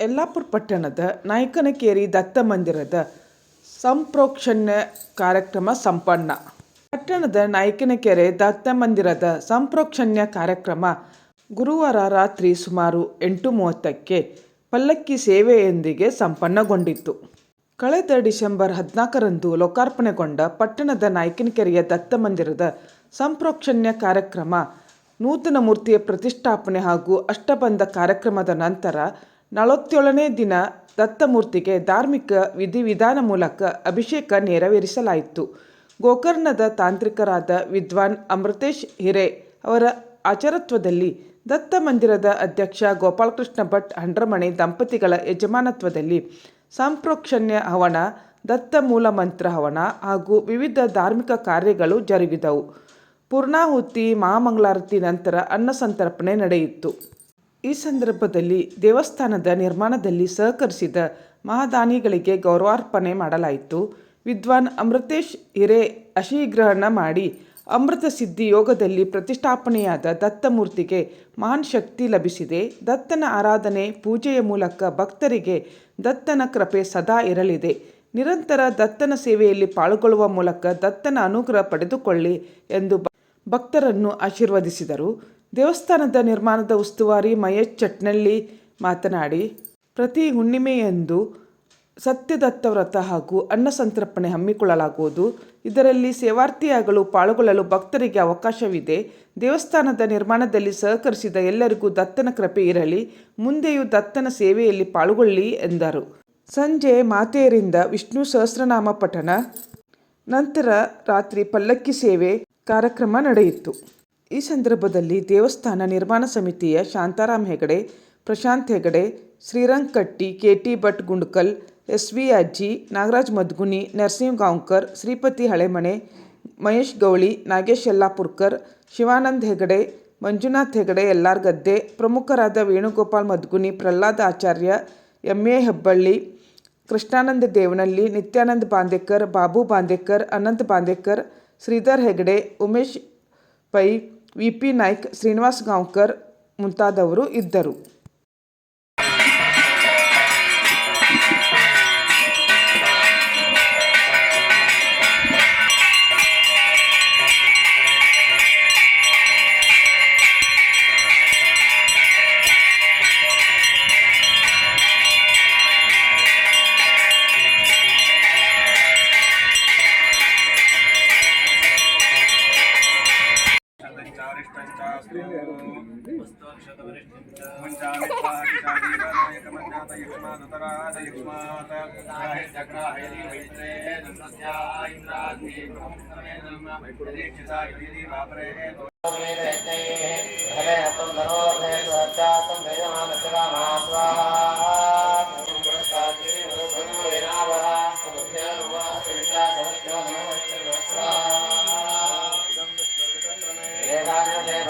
ಯಲ್ಲಾಪುರ ಪಟ್ಟಣದ ನಾಯಕನಕೇರಿ ದತ್ತ ಮಂದಿರದ ಸಂಪ್ರೋಕ್ಷಣ್ಯ ಕಾರ್ಯಕ್ರಮ ಸಂಪನ್ನ. ಪಟ್ಟಣದ ನಾಯಕನಕೆರೆ ದತ್ತ ಮಂದಿರದ ಸಂಪ್ರೋಕ್ಷಣ್ಯ ಕಾರ್ಯಕ್ರಮ ಗುರುವಾರ ರಾತ್ರಿ ಸುಮಾರು ಎಂಟು ಮೂವತ್ತಕ್ಕೆ ಪಲ್ಲಕ್ಕಿ ಸೇವೆಯೊಂದಿಗೆ ಸಂಪನ್ನಗೊಂಡಿತ್ತು. ಕಳೆದ ಡಿಸೆಂಬರ್ ಹದಿನಾಲ್ಕರಂದು ಲೋಕಾರ್ಪಣೆಗೊಂಡ ಪಟ್ಟಣದ ನಾಯಕನಕೆರೆಯ ದತ್ತ ಮಂದಿರದ ಸಂಪ್ರೋಕ್ಷಣ್ಯ ಕಾರ್ಯಕ್ರಮ ನೂತನ ಮೂರ್ತಿಯ ಪ್ರತಿಷ್ಠಾಪನೆ ಹಾಗೂ ಅಷ್ಟಬಂಧ ಕಾರ್ಯಕ್ರಮದ ನಂತರ ನಲವತ್ತೇಳನೇ ದಿನ ದತ್ತಮೂರ್ತಿಗೆ ಧಾರ್ಮಿಕ ವಿಧಿವಿಧಾನ ಮೂಲಕ ಅಭಿಷೇಕ ನೆರವೇರಿಸಲಾಯಿತು. ಗೋಕರ್ಣದ ತಾಂತ್ರಿಕರಾದ ವಿದ್ವಾನ್ ಅಮೃತೇಶ್ ಹಿರೆ ಅವರ ಆಚಾರತ್ವದಲ್ಲಿ ದತ್ತ ಮಂದಿರದ ಅಧ್ಯಕ್ಷ ಗೋಪಾಲಕೃಷ್ಣ ಭಟ್ ಹಂಡ್ರಮಣಿ ದಂಪತಿಗಳ ಯಜಮಾನತ್ವದಲ್ಲಿ ಸಂಪ್ರೋಕ್ಷಣ್ಯ ಹವನ, ದತ್ತ ಮೂಲಮಂತ್ರ ಹವನ ಹಾಗೂ ವಿವಿಧ ಧಾರ್ಮಿಕ ಕಾರ್ಯಗಳು ಜರುಗಿದವು. ಪೂರ್ಣಾಹುತಿ, ಮಹಾಮಂಗಳಾರತಿ ನಂತರ ಅನ್ನಸಂತರ್ಪಣೆ ನಡೆಯಿತು. ಈ ಸಂದರ್ಭದಲ್ಲಿ ದೇವಸ್ಥಾನದ ನಿರ್ಮಾಣದಲ್ಲಿ ಸಹಕರಿಸಿದ ಮಹಾದಾನಿಗಳಿಗೆ ಗೌರವಾರ್ಪಣೆ ಮಾಡಲಾಯಿತು. ವಿದ್ವಾನ್ ಅಮೃತೇಶ್ ಹಿರೇ ಅಶೀಗ್ರಹಣ ಮಾಡಿ ಅಮೃತ ಸಿದ್ಧಿ ಯೋಗದಲ್ಲಿ ಪ್ರತಿಷ್ಠಾಪನೆಯಾದ ದತ್ತಮೂರ್ತಿಗೆ ಮಹಾನ್ ಶಕ್ತಿ ಲಭಿಸಿದೆ. ದತ್ತನ ಆರಾಧನೆ ಪೂಜೆಯ ಮೂಲಕ ಭಕ್ತರಿಗೆ ದತ್ತನ ಕೃಪೆ ಸದಾ ಇರಲಿದೆ. ನಿರಂತರ ದತ್ತನ ಸೇವೆಯಲ್ಲಿ ಪಾಲ್ಗೊಳ್ಳುವ ಮೂಲಕ ದತ್ತನ ಅನುಗ್ರಹ ಪಡೆದುಕೊಳ್ಳಿ ಎಂದು ಭಕ್ತರನ್ನು ಆಶೀರ್ವದಿಸಿದರು. ದೇವಸ್ಥಾನದ ನಿರ್ಮಾಣದ ಉಸ್ತುವಾರಿ ಮಹೇಶ್ ಚಟ್ನಳ್ಳಿ ಮಾತನಾಡಿ, ಪ್ರತಿ ಹುಣ್ಣಿಮೆಯಂದು ಸತ್ಯದತ್ತ ವ್ರತ ಹಾಗೂ ಅನ್ನಸಂತರ್ಪಣೆ ಹಮ್ಮಿಕೊಳ್ಳಲಾಗುವುದು. ಇದರಲ್ಲಿ ಸೇವಾರ್ಥಿಯಾಗಲು ಪಾಲ್ಗೊಳ್ಳಲು ಭಕ್ತರಿಗೆ ಅವಕಾಶವಿದೆ. ದೇವಸ್ಥಾನದ ನಿರ್ಮಾಣದಲ್ಲಿ ಸಹಕರಿಸಿದ ಎಲ್ಲರಿಗೂ ದತ್ತನ ಕೃಪೆ ಇರಲಿ. ಮುಂದೆಯೂ ದತ್ತನ ಸೇವೆಯಲ್ಲಿ ಪಾಲ್ಗೊಳ್ಳಿ ಎಂದರು. ಸಂಜೆ ಮಾತೆಯರಿಂದ ವಿಷ್ಣು ಸಹಸ್ರನಾಮ ಪಠಣ ನಂತರ ರಾತ್ರಿ ಪಲ್ಲಕ್ಕಿ ಸೇವೆ ಕಾರ್ಯಕ್ರಮ ನಡೆಯಿತು. ಈ ಸಂದರ್ಭದಲ್ಲಿ ದೇವಸ್ಥಾನ ನಿರ್ಮಾಣ ಸಮಿತಿಯ Shantaram Hegde, Prashant Hegde Shrirang Katti K T Bhat Gundkal S V Ajji, Nagaraj Madguni, Narasimha Gaonkar, Shripati ಹಳೆಮಣೆ, Mahesh ಗೌಳಿ, ನಾಗೇಶ್ ಯಲ್ಲಾಪುರ್ಕರ್, ಶಿವಾನಂದ್ ಹೆಗಡೆ, ಮಂಜುನಾಥ್ ಹೆಗಡೆ ಎಲ್ಲಾರ್ ಗದ್ದೆ, ಪ್ರಮುಖರಾದ Venugopal Madguni, Prahlad Acharya M A Hebballi, Krishnananda Devanahalli, Nityanand Bandekar, Babu Bandekar, Anant Bandekar, Shridhar Hegde, Umesh Pai V P Naik Srinivas Gaonkar ಮುಂತಾದವರು ಇದ್ದರು. हरे हतम धनो हरे स्वच्चातम भेदमानस्वामा स्वाहा नमस्ते